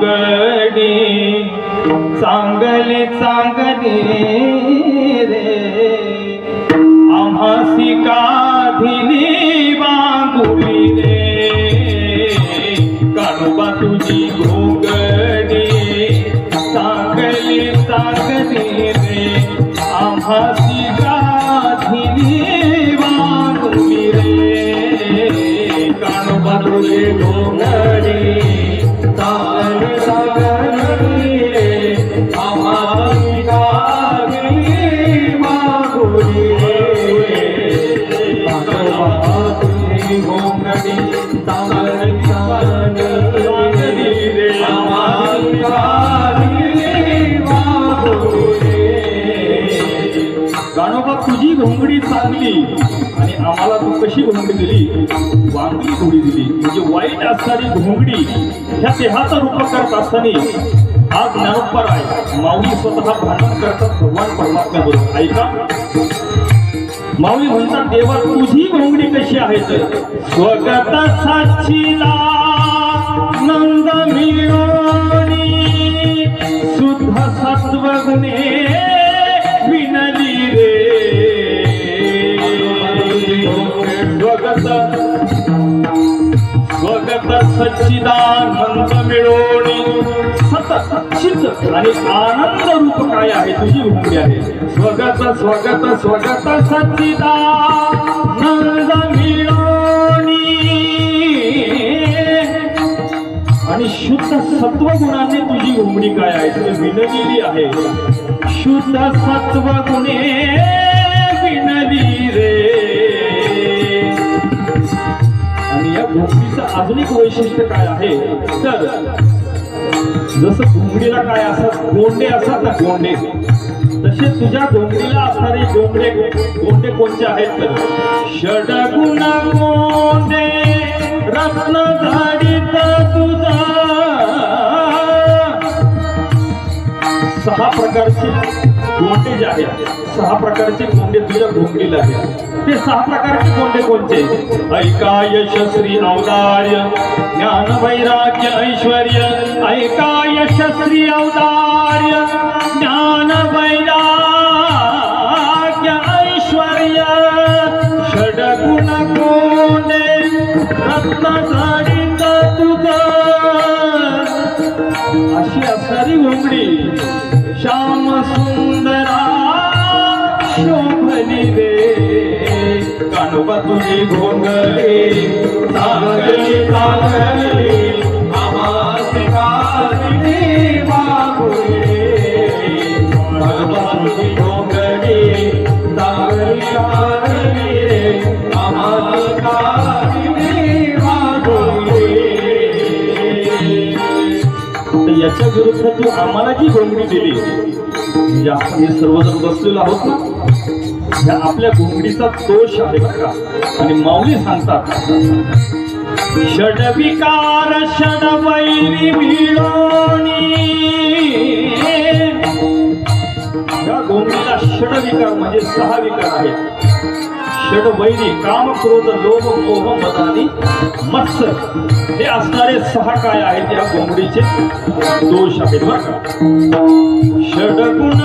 घोंगडी चांगले चांगले रे. आम्हासी का बांगुली रे. कानोबा तुझी घोंगडी चांगली चांगली रे. आम्हासी का बांगुली रे. कानोबा तुझी घोंगडी चांगली आणि आम्हाला तू कशी घोंगडी दिली वांगडी घोडी दिली. म्हणजे वाईट असणारी घोंगडी ह्या देहाचा रूप करत असताना हा ज्ञानोपर आहे. माऊली स्वतः भांडण करतात भगवान परमात्म्या बरोबर. ऐका. माऊली म्हणतात देवा तुझी घोंगडी कशी आहे स्वगत साक्षीला स्वगत स्वगत सच्चिदानंद मिळवणी. सतत चित्त आणि आनंद रूप काय आहे? तुझी भूमी आहे. स्वगत स्वगत स्वगत सच्चिदानंद मिळवणी. आणि शुद्ध सत्व गुणाने तुझी घोंगडी काय आहे? तुझी विनलेली आहे. शुद्ध सत्व गुणे आणि आधुनिक वैशिष्ट्य काय आहे? तर जसं घोंगडीला काय असतात? गोंडे असतात ना गोंडे. तसे तुझ्या घोंगडीला असणारे गोंडे गोंडे कोणते आहेत तर? षडगुण गोंडे रत्न धाडित तुझा. सहा प्रकारचे गोंडे जे आहेत सहा प्रकारचे गोंडे तुझ्या घोंगडीला आहेत. ते सहा प्रकारचे गोंडे कोणते? ऐका यशस्वी अवतार्य ज्ञान वैराग्य ऐश्वर्य. ऐका यशस्वी अवतार्य ज्ञान वैराग्य ऐश्वर्य. षडगुण गोंडे रत्न अशी असणारी घोंगडी श्याम सुंदर. आम्हासी काली बाबुली रे. तर याच्या विरुद्ध तू आम्हाला जी घोंगडी दिली म्हणजे आपण हे सर्वजण बसलेलो आहोत ना या आपल्या घोंगडीचा दोष आहे बरं आणि माऊली सांगतात षडविकार षडवैरी मिळवणी या घोंगडीला षडविकार म्हणजे सहा विकार आहेत. षडवैरी काम क्रोध लोभ मोह मदानी मत्सर हे असणारे सहा काय आहेत या घोंगडीचे? दोष आहेत बरं का. षडगुण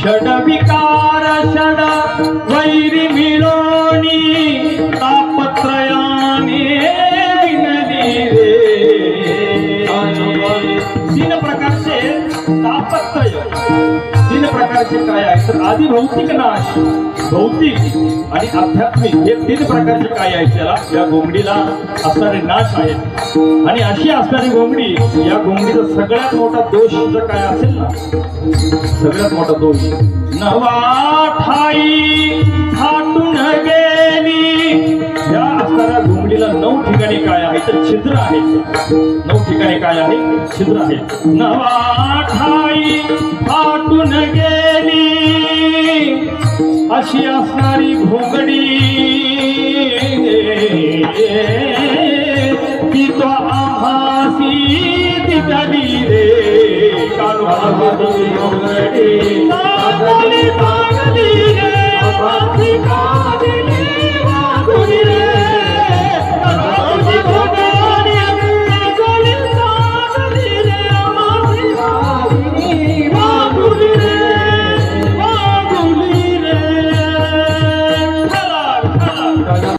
षडविकार तीन प्रकारचे तापत्रय. तीन प्रकारचे काय आहे? तर आधी भौतिक नाश भौतिक आणि आध्यात्मिक हे तीन प्रकारचे काय आहेत त्याला? या घोंगडीला असणारे नाश आहेत. आणि अशी असणारी घोंगडी या घोंगडीचा सगळ्यात मोठा दोष जर काय असेल ना सगळ्यात मोठा दोष. नवा ठाई थाटून गेली. या असणाऱ्या घोंगडीला नऊ ठिकाणी काय तर छिद्र आहे. नऊ ठिकाणी काय आहे? छिद्र आहे. नवा ठाई फाटून गेली. अशी असणारी घोंगडी ती तो आम्हासी दिली रे. कानोबाची